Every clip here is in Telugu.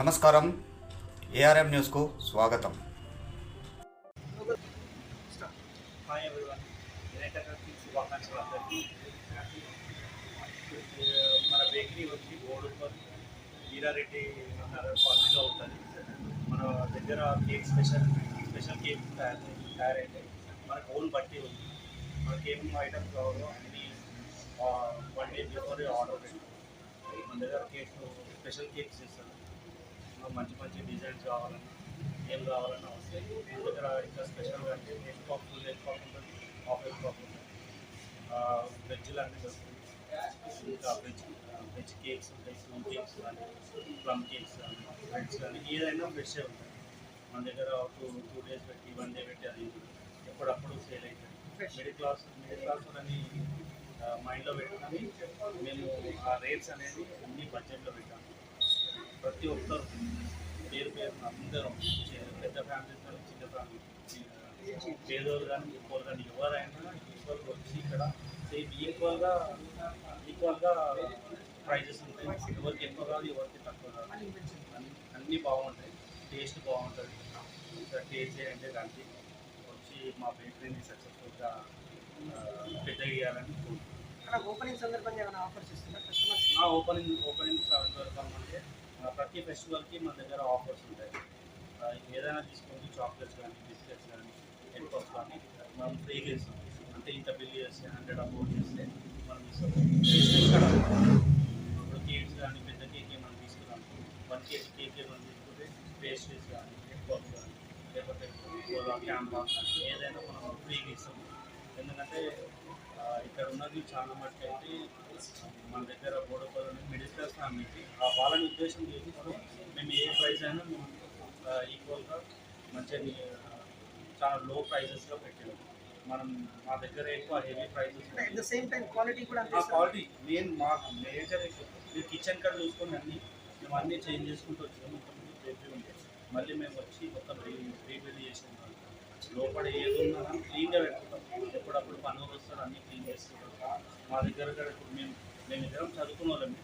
నమస్కారం. ఏఆర్ఎం న్యూస్కు స్వాగతం. హాయ్ ఎవ్రీవన్ యునైటెడ్ శుభాకాంక్షలు అందరికీ. మన బేకరీ వచ్చి గోడుపల్ వీరారెడ్డి కాలనీలో ఉంటుంది. మన దగ్గర కేక్ స్పెషల్ స్పెషల్ కేక్ తయారు తయారైతే మనకు ఓన్ బట్టి ఉంది. మనకి ఏం ఐటమ్స్ కావాలో అన్ని వన్ డే బిఫోర్ ఆర్డర్ పెట్టి. మన దగ్గర కేక్ స్పెషల్ కేక్స్ చేస్తారు. మంచి మంచి డిజైన్స్ కావాలన్నా ఏం కావాలన్నా వస్తాయి మన దగ్గర ఇంకా స్పెషల్గా అంటే egg puff full egg puff ఉంటుంది హాఫ్ ఎగ్ పాప్ ఉంటుంది. వెజ్లు అన్నీ దొరుకుతాయి. ఇంకా వెజ్ వెజ్ కేక్స్ ఉంటాయి స్పూన్ కేక్స్ కానీ ప్లమ్ కేక్స్ కానీ బ్రెడ్స్ కానీ ఏదైనా ఫ్రెష్ ఉంటాయి. మన దగ్గర టూ టూ డేస్ పెట్టి వన్ డే పెట్టి అది ఎప్పుడప్పుడు సేల్ అవుతుంది మిడిల్ క్లాస్ మిడిల్ క్లాస్ అని మైండ్లో పెట్టుకొని మేము ఆ రేట్స్ అనేది అన్ని బడ్జెట్లో పెట్టాము ప్రతి ఒక్కరు పేరు పేరు అందరూ పెద్ద ఫ్యామిలీ చిన్న ఫ్యామిలీ పేదోళ్ళు కానీ ఈక్వల్ కానీ ఎవరైనా ఈక్వల్గా వచ్చి ఇక్కడ సేమ్ ఈక్వల్గా ఈక్వల్గా ప్రైజెస్ ఉంటాయి. ఎవరికి ఎక్కువ కాదు ఎవరికి తక్కువ కాదు. అన్ని- బాగుంటాయి. టేస్ట్ బాగుంటుంది. ఇంకా టేస్ట్ చేయండి దానికి వచ్చి మా బేకరీని సక్సెస్ఫుల్గా పెద్ద చేయాలని ఓపెనింగ్ సందర్భంగా ఏమైనా ఆఫర్స్ ఇస్తున్నారు? కస్టమర్స్ ఓపెనింగ్ ఓపెనింగ్ సందర్భం అంటే ప్రతి ఫెస్టివల్కి మన దగ్గర ఆఫర్స్ ఉంటాయి. ఏదైనా తీసుకోండి చాక్లెట్స్ కానీ బిస్కెట్స్ కానీ హెడ్ పఫ్ కానీ మనం ఫ్రీగా ఇస్తాం. అంటే ఇంత బిల్ చేస్తే హండ్రెడ్ అమౌంట్ చేస్తే మనం ఇస్తాం. ఇప్పుడు కేక్స్ కానీ పెద్ద కేక్ ఏమైనా తీసుకున్నాం. వన్ కేజీ కేక్ ఏమైనా తీసుకుంటే పేస్ట్రీస్ కానీ హెడ్ పఫ్ కానీ లేకపోతే క్యాంపా ఏదైనా మనం ఫ్రీగా ఇస్తాం. ఎందుకంటే ఇక్కడ ఉన్నది చాలా మట్టుకు అయితే మన దగ్గర ఆ వాళ్ళని ఉద్దేశం చేసుకొని మేము ఏ ప్రైస్ అయినా మేము ఈక్వల్గా మంచిగా చాలా లో ప్రైజెస్లో పెట్టాము. మనం మా దగ్గర ఎక్కువ heavy prices same time quality కూడా క్వాలిటీ మెయిన్ మా మేజర్ మీరు కిచెన్ కాడ చూసుకొని అన్ని మేము అన్నీ చేంజ్ చేసుకుంటూ వచ్చాము ఇంతకుముందు బేబీ ఉంటే మళ్ళీ మేము వచ్చి మొత్తం రీ రీబిల్డ్ చేసి ఉంటాం లోపల ఏది ఉన్నా క్లీన్గా పెట్టుకుంటాం. ఎప్పుడప్పుడు పనులు వస్తారు అన్నీ క్లీన్ చేసుకుంటాం. మా దగ్గర కూడా ఇప్పుడు మేము మేము ఇద్దరం చదువుకున్న వాళ్ళమే.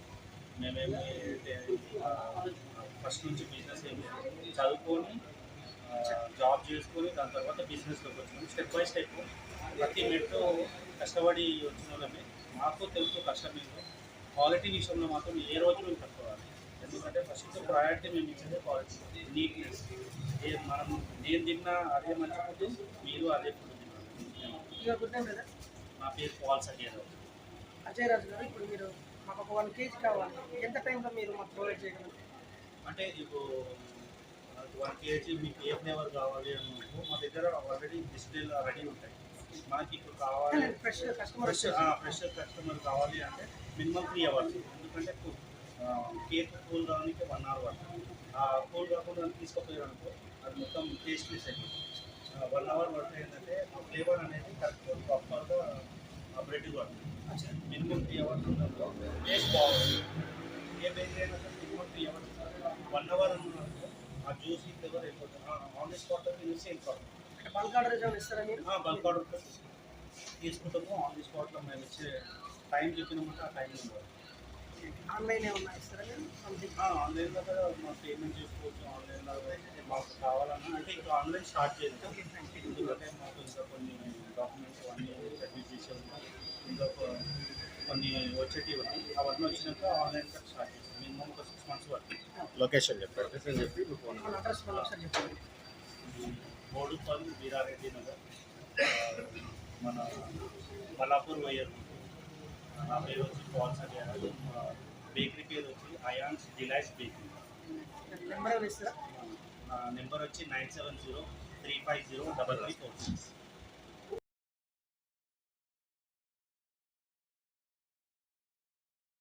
మేమేమి ఫస్ట్ నుంచి బిజినెస్ ఏమి. చదువుకొని జాబ్ చేసుకొని దాని తర్వాత బిజినెస్లోకి వచ్చినాం. స్టెప్ బై స్టెప్ ప్రతి మెట్టు కష్టపడి వచ్చిన వాళ్ళమే. మాకు తెలుసు కష్టం ఏంటో. క్వాలిటీ విషయంలో మాత్రం ఏ రోజు మేము తక్కువాలి ఎందుకంటే ఫస్ట్ ప్రయారిటీ మేము ఇచ్చేదే క్వాలిటీ నీట్నెస్ ఏ మనం నేను తిన్నా అదే మంచి ఫుడ్ మీరు అదే ఫుడ్ తిన్నారు నా పేరు పాల్ సజీరావు అజయ్ రాజు గారు ఇప్పుడు మీరు మాకు ఒక వన్ కేజీ కావాలి. ఎంత టైంలో మీరు మాకు ప్రొవైడ్ చేయగలరు? అంటే ఇప్పుడు వన్ కేజీ మీకు ఏ ఫ్లేవర్ కావాలి అని మా దగ్గర ఆల్రెడీ డిస్ప్లేలు రెడీ ఉంటాయి. మనకి ఇప్పుడు కావాలి ఫ్రెష్ కస్టమర్ ఫ్రెష్ కస్టమర్ కావాలి అంటే మినిమం త్రీ అవర్స్ ఎందుకంటే కేక్ కూల్ కావడానికి వన్ అవర్ పడుతుంది. ఆ కూల్ కాకుండా తీసుకుపోయారు అనుకో అది మొత్తం టేస్ట్ మిస్ అయిపోతుంది. వన్ అవర్ పడితే ఏంటంటే ఆ ఫ్లేవర్ అనేది కరెక్ట్ ప్రాపర్గా బ్రెడ్ పడుతుంది మినిమం త్రీ అవర్స్ ఉన్నప్పుడు టేస్ట్ బాగుంటుంది ఏ బేకరీ అయినా సరే minimum three hours one hour అనుకున్నప్పుడు ఆ జ్యూసీ ఫ్లేవర్ అయిపోతుంది ఆన్ ది స్పాట్ జ్యూసీ అయిపోతుంది బల్క్ ఆర్డర్ ఏమైనా ఇస్తారా మీరు బల్క్ ఆర్డర్ తీసుకుంటాము ఆన్ ది స్పాట్లో మేము ఇచ్చే టైం చెప్పినామంటే ఆ టైం ఇవ్వాలి ఆన్లైన్ ఏమన్నా ఇస్తారా మీరు సంథింగ్ ఆన్లైన్లో కూడా మా పేమెంట్ చేసుకోవచ్చు ఆన్లైన్లో మాకు కావాలన్నా అంటే ఇంకా ఆన్లైన్ స్టార్ట్ చేస్తాం ఎందుకంటే మాకు ఇంకా కొన్ని డాక్యుమెంట్స్ అన్నీ సబ్మిట్ చేసే ఉన్నాయి ఇంకా కొ- కొన్ని వచ్చేటివి ఉన్నాయి అవన్నీ వచ్చినాక ఆన్లైన్ స్టార్ట్ చేస్తాం. మినిమం ఒక సిక్స్ మంత్స్ పడుతుంది లొకేషన్ చెప్పి లొకేషన్ చెప్పి మీ ఫోన్ అడ్రస్ ఒకసారి చెప్పండి. బోడుపల్లి వీరారెడ్డి నగర్. మన మల్లాపూర్ వయ్యర్ నా పేరు వచ్చి పాల్ సజారా బేకరీ పేరు వచ్చి Ayan's delights bakery. Number number వచ్చి nine seven zero three five zero double three four six.